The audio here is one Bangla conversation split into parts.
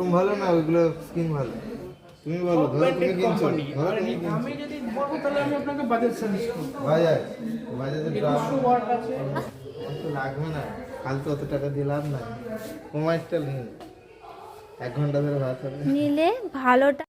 তুমি ভালো না ওইগুলো স্কিন ভালো। তুমি বলো ধরো তুমি কিনছো? ধরো তুমি আমি যদি বলব তাহলে আমি আপনাকে বাজেট সাজেস্ট করব। বাজাজ বাজাজের ওয়াট আছে। তো লাগবে না। কাল তো অত টাকা দিয়ে লাভ নাই। নিন এক ঘণ্টা ধরে ভাত হবে। নিলে ভালোটা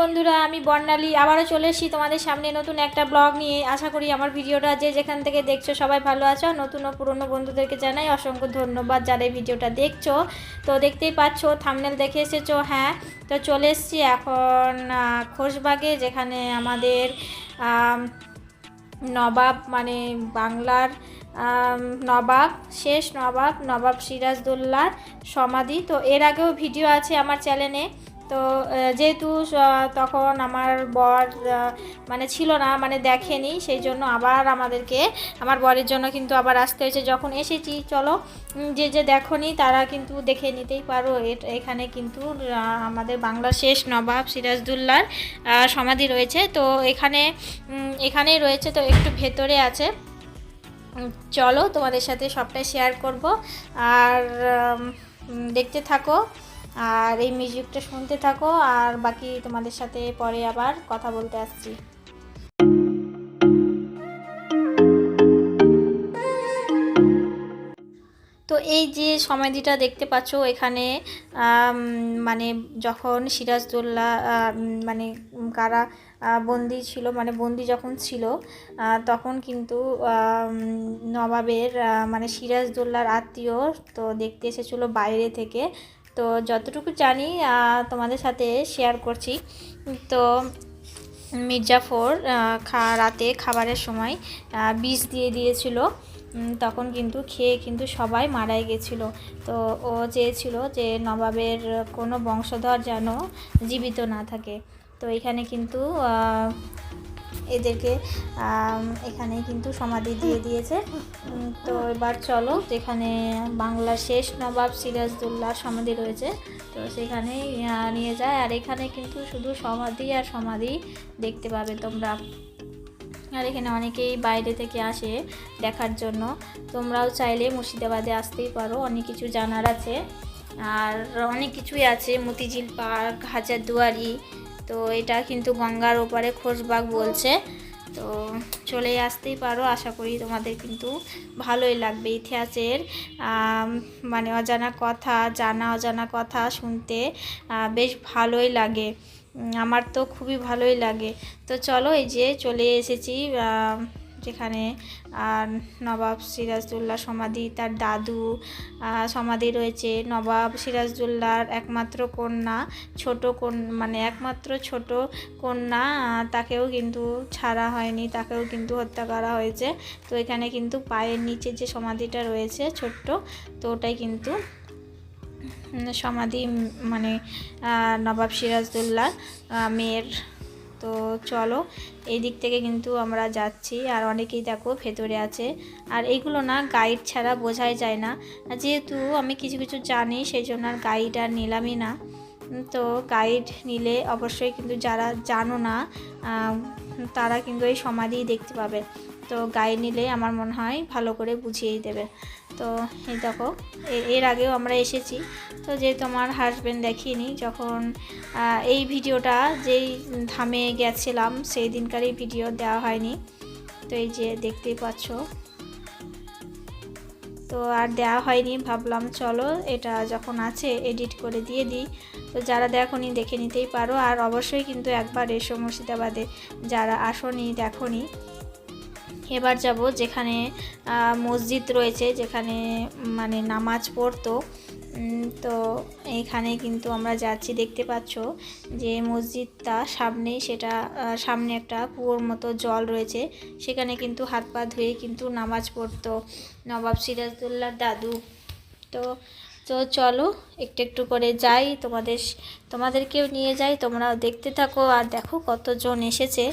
বন্ধুরা, আমি বর্ণালী। আবারও চলে এসেছি তোমাদের সামনে নতুন একটা ব্লগ নিয়ে। আশা করি আমার ভিডিওটা যে যেখান থেকে দেখছ সবাই ভালো আছো। নতুন ও পুরনো বন্ধুদেরকে জানাই অসংখ্য ধন্যবাদ যারা ভিডিওটা দেখছ। তো দেখতেই পাচ্ছ থামনেল দেখে এসেছ হ্যাঁ। তো চলে এসেছি এখন খোশবাগে, যেখানে আমাদের নবাব মানে বাংলার নবাব, শেষ নবাব নবাব সিরাজদৌল্লার সমাধি। তো এর আগেও ভিডিও আছে আমার চ্যানেলে। তো যেহেতু তখন আমার বর মানে ছিল না মানে দেখেনি, সেই জন্য আবার আমাদেরকে, আমার বরের জন্য কিন্তু আবার আসতে হয়েছে। যখন এসেছি, চলো যে যে দেখনি, তারা কিন্তু দেখে নিতেই পারো এখানে কিন্তু আমাদের বাংলার শেষ নবাব সিরাজদুল্লার সমাধি রয়েছে। তো, এখানে এখানেই রয়েছে, তো একটু ভেতরে আছে। চলো, তোমাদের সাথে সবটাই শেয়ার করব। আর দেখতে থাকো। আর এই মিউজিকটা শুনতে থাকো, আর বাকি তোমাদের সাথে পরে আবার কথা বলতে আসছি। তো এই যে সমাধিটা দেখতে পাচ্ছ এখানে মানে যখন সিরাজদৌল্লা মানে কারা বন্দি ছিল মানে বন্দি যখন ছিল তখন কিন্তু নবাবের মানে সিরাজদৌল্লার আত্মীয় তো দেখতে এসেছিল বাইরে থেকে তো যতটুকু জানি তোমাদের সাথে শেয়ার করছি। তো মির্জাফর খা, রাতে খাবারের সময় বিষ দিয়ে দিয়েছিল। তখন কিন্তু খেয়ে কিন্তু সবাই মারাই গেছিল। তো ও চেয়েছিল যে নবাবের কোনো বংশধর যেন জীবিত না থাকে। তো এখানে কিন্তু এদেরকে এখানে কিন্তু সমাধি দিয়ে দিয়েছে। তো এবার চলো যেখানে বাংলার শেষ নবাব সিরাজদৌল্লার সমাধি রয়েছে তো সেখানেই আহ, নিয়ে যায়। আর এখানে কিন্তু শুধু সমাধি আর সমাধি দেখতে পাবে তোমরা। আর এখানে অনেকেই বাইরে থেকে আসে দেখার জন্য। তোমরাও চাইলে মুর্শিদাবাদে আসতেই পারো অনেক কিছু জানার আছে। আর অনেক কিছুই আছে। মতিঝিল পার্ক হাজারদুয়ারি তো এটা কিন্তু গঙ্গার ওপারে খোশবাগ বলছে। তো চলে আসতেই পারো, আশা করি তোমাদের কিন্তু ভালোই লাগবে ইতিহাসের মানে অজানা কথা, জানা অজানা কথা শুনতে বেশ ভালোই লাগে। আমার তো খুবই ভালোই লাগে। তো চলো এই যে চলে এসেছি যেখানে নবাব সিরাজদৌল্লা সমাধি তার দাদু সমাধি রয়েছে। নবাব সিরাজদৌল্লার একমাত্র কন্যা ছোট কন মানে একমাত্র ছোট কন্যা তাকেও কিন্তু ছাড়া হয়নি তাকেও কিন্তু হত্যা করা হয়েছে। তো এখানে কিন্তু পায়ের নিচে যে সমাধিটা রয়েছে ছোট্ট তো ওটাই কিন্তু সমাধি মানে নবাব সিরাজদৌল্লার আহ, মেয়ের তো চলো, এই দিক থেকে কিন্তু আমরা যাচ্ছি। আর অনেকেই দেখো ভেতরে আছে। আর এইগুলো না গাইড ছাড়া বোঝাই যায় না। যেহেতু আমি কিছু কিছু জানি সেই জন্য আর গাইড আর নিলামই না। তো গাইড নিলে অবশ্যই কিন্তু যারা জানো না তারা কিন্তু এই সমাধি দেখতে পাবে। তো গাইড নিলে আমার মনে হয় ভালো করে বুঝিয়েই দেবে। তো এই দেখো এর আগেও আমরা এসেছি। তো যেহেতু আমার হাজব্যান্ড দেখিনি, যখন এই ভিডিওটা যেই ধামে গেছিলাম, সেই দিনকারই ভিডিও দেওয়া হয়নি। তো এই যে দেখতেই পাচ্ছ। তো আর দেওয়া হয়নি, ভাবলাম চলো এটা যখন আছে এডিট করে দিয়ে দিই। তো যারা দেখোনি, দেখে নিতেই পারো। আর অবশ্যই কিন্তু একবার এসো মুর্শিদাবাদে। যারা আসোনি, দেখোনি। এবার যাব যেখানে মসজিদ রয়েছে, যেখানে মানে নামাজ পড়তো। তো এইখানে কিন্তু আমরা যাচ্ছি, দেখতে পাচ্ছ যে মসজিদটা সামনেই সেটা সামনে একটা কুয়োর মতো জল রয়েছে। সেখানে কিন্তু হাত পা ধুয়ে কিন্তু নামাজ পড়তো নবাব সিরাজদুল্লার দাদু। তো তো চলো, একটু একটু করে যাই, তোমাদের, তোমাদেরকেও নিয়ে যাই, তোমরাও দেখতে থাকো আর দেখো কতজন এসেছে।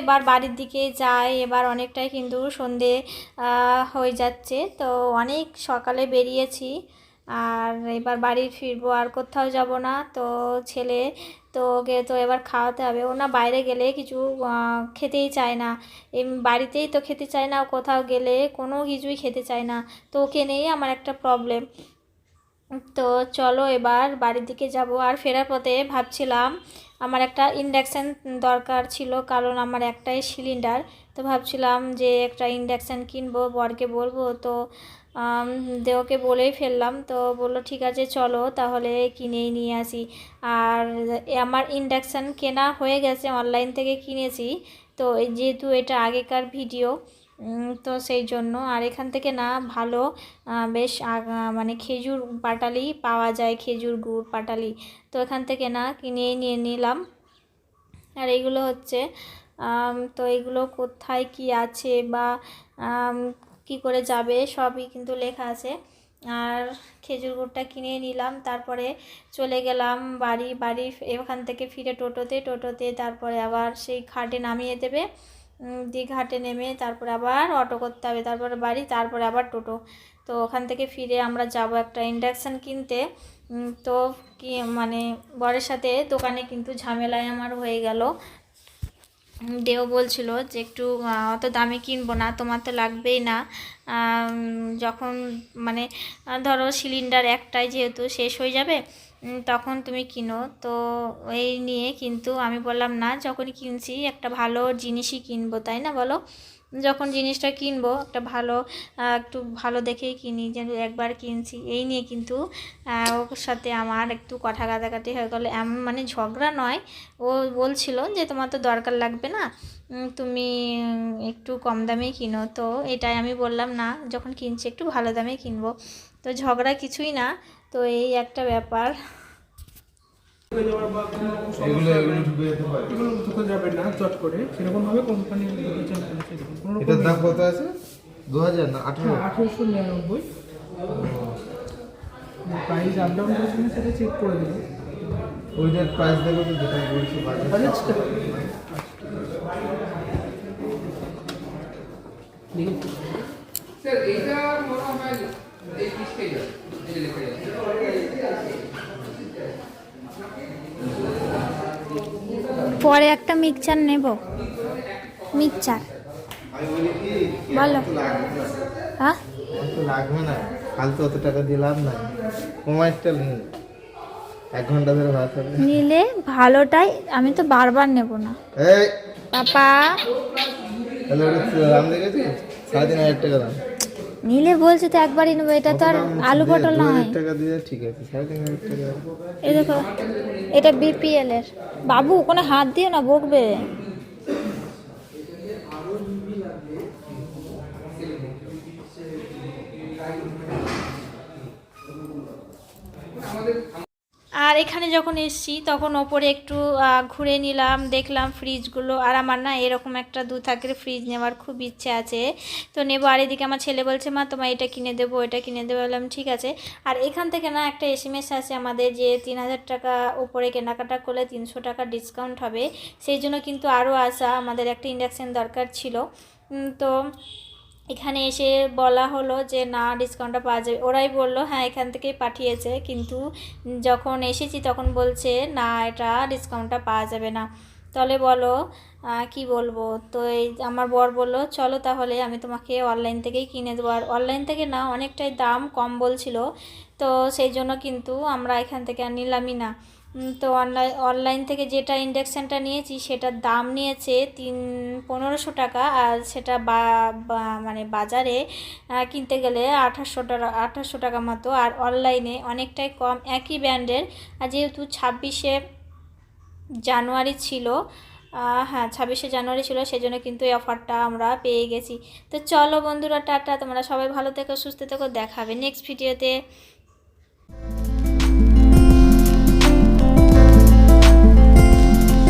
এবার বাড়ির দিকে যাই এবার অনেকটাই কিন্তু সন্ধে হয়ে যাচ্ছে। তো অনেক সকালে বেরিয়েছি, আর এবার বাড়ি ফিরবো, আর কোথাও যাব না। তো ছেলে তো ওকে তো এবার খাওয়াতে হবে। ও না বাইরে গেলে কিছু খেতেই চায় না। বাড়িতেই তো খেতে চায় না কোথাও গেলে কোনো কিছুই খেতে চায় না। তো ওকে নিয়েই আমার একটা প্রবলেম তো চলো এবার বাড়ির দিকে যাব। আর ফেরার পথে ভাবছিলাম আমার একটা ইন্ডাকশান দরকার ছিল, কারণ আমার একটাই সিলিন্ডার তো ভাবছিলাম যে একটা ইন্ডাকশান কিনবো, বরকে বলব। তো দেওকে বলেই ফেললাম। তো বলল, ঠিক আছে, চলো তাহলে কিনেই নিয়ে আসি। আর আমার ইন্ডাকশান কেনা হয়ে গেছে অনলাইন থেকে কিনেছি। তো যেহেতু এটা আগেকার ভিডিও তো সেই জন্য। আর এখান থেকে না, ভালো বেশ মানে খেজুর পাটালি পাওয়া যায়, খেজুর গুড় পাটালি। তো এখান থেকে না, কিনে, নিয়ে নিলাম। আর এইগুলো হচ্ছে তো এগুলো কোথায় কি আছে বা কি করে যাবে সবই কিন্তু লেখা আছে। আর খেজুর গুড়টা কিনে নিলাম, তারপরে চলে গেলাম বাড়ি বাড়ি এখান থেকে ফিরে টোটোতে। টোটোতে তারপরে আবার সেই খাটে নামিয়ে দেবে। উম, দিয়ে ঘাটে নেমে তারপরে আবার অটো করতে হবে তারপরে বাড়ি তারপরে আবার টোটো। তো ওখান থেকে ফিরে আমরা যাব একটা ইন্ডাকশান কিনতে। তো কি মানে বরের সাথে দোকানে কিন্তু ঝামেলায় আমার হয়ে গেল। দেও বলছিল যে একটু অত দামে কিনবো না তোমার তো লাগবেই না। যখন মানে ধরো সিলিন্ডার একটাই যেহেতু শেষ হয়ে যাবে তখন তুমি কিনো। তো এই নিয়ে কিন্তু আমি বললাম, না, যখনই কিনছি একটা ভালো জিনিসই কিনবো। তাই না বলো? যখন জিনিসটা কিনবো, একটা ভালো একটু ভালো দেখেই কিনি, যেন একবার কিনছি, এই নিয়ে কিন্তু ওর সাথে আমার একটু কথা কাটাকাটি হয়ে গেলো। এমন মানে ঝগড়া নয়, ও বলছিল যে, তোমার তো দরকার লাগবে না তুমি একটু কম দামেই কিনো। তো এটাই আমি বললাম, না, যখন কিনছি একটু ভালো দামে কিনবো। তো ঝগড়া কিছুই না, তো এই একটা ব্যাপার ঢুকে যাওয়ার বা কোনো রকম এগুলো এগুলো ঢুকে যেতে পারে। এগুলো ঢুকে যাবে না চট করে। সেরকমভাবে কোম্পানি এটার দাম কত আছে? দু হাজার না আঠেরো? হ্যাঁ আঠেরোশো নিরানব্বই। প্রাইস আপ ডাউন সেটা চেক করে দেবো। ওইটার প্রাইস দেখো তো যেটা বলছি বাজার বাজাজ টাকা দেখি স্যার এইটা মনে হয় এই পিসটাই যাবে এই যে লেখা যাচ্ছে পরে একটা মিক্সচার নেব। মিক্সচার। বলো। হ্যাঁ? লাগবে না। ফালতু অত টাকা দিয়ে লাভ নাই। মোবাইলটা নিই। এক ঘণ্টা ধরে ভাত হবে। নিলে ভালোটাই আমি তো বারবার নেব না। এই। পাপা। তাহলে দেখেছিস? সাড়ে তিন হাজার টাকা দাম। নিলে বলছে তো একবারই নেব এটা তো আর আলু পটল না নয় হাজার টাকা দিয়ে ঠিক আছে এই দেখো এটা বিপিএল এর। বাবু কোনো হাত দিও না বকবে। আর এখানে যখন এসছি, তখন ওপরে একটু ঘুরে নিলাম, দেখলাম ফ্রিজগুলো আর আমার না এরকম একটা দু থাকের ফ্রিজ নেওয়ার খুব ইচ্ছে আছে। তো নেব, আর এদিকে আমার ছেলে বলছে, মা তোমার এটা কিনে দেবো এটা কিনে দেবো। বললাম, ঠিক আছে। আর এখান থেকে না একটা এসএমএস আছে আমাদের যে, তিন হাজার টাকা ওপরে কেনাকাটা করলে তিনশো টাকা ডিসকাউন্ট হবে। সেই জন্য কিন্তু আরও আসা, আমাদের একটা ইন্ডাকশান দরকার ছিল। তো এখানে এসে বলা হলো যে, না ডিসকাউন্টটা পাওয়া যাবে। ওরাই বলল হ্যাঁ এখান থেকেই পাঠিয়েছে। কিন্তু যখন এসেছি তখন বলছে, না, এটা ডিসকাউন্টটা পাওয়া যাবে না। তাহলে বলো কি বলব? তো এই আমার বর বলল, চলো তাহলে আমি তোমাকে অনলাইন থেকেই কিনে দেবো। আর অনলাইন থেকে না, অনেকটাই দাম কম বলছিল। তো সেই জন্য কিন্তু আমরা এখান থেকে আর নিলামই না। তো অনলাইন অনলাইন থেকে যেটা ইন্ডাকশানটা নিয়েছি সেটার দাম নিয়েছে তিন, পনেরোশো টাকা আর সেটা বা মানে বাজারে কিনতে গেলে আঠাশশো টাকা আঠাশশো টাকা মতো আর অনলাইনে অনেকটাই কম। একই ব্র্যান্ডের, আর যেহেতু ছাব্বিশে জানুয়ারি ছিল হ্যাঁ ছাব্বিশে জানুয়ারি ছিল সেজন্য কিন্তু এই অফারটা আমরা পেয়ে গেছি। তো চলো বন্ধুরা, টাটা। তোমরা সবাই ভালো থেকো, সুস্থ থেকো দেখাবে নেক্সট ভিডিওতে।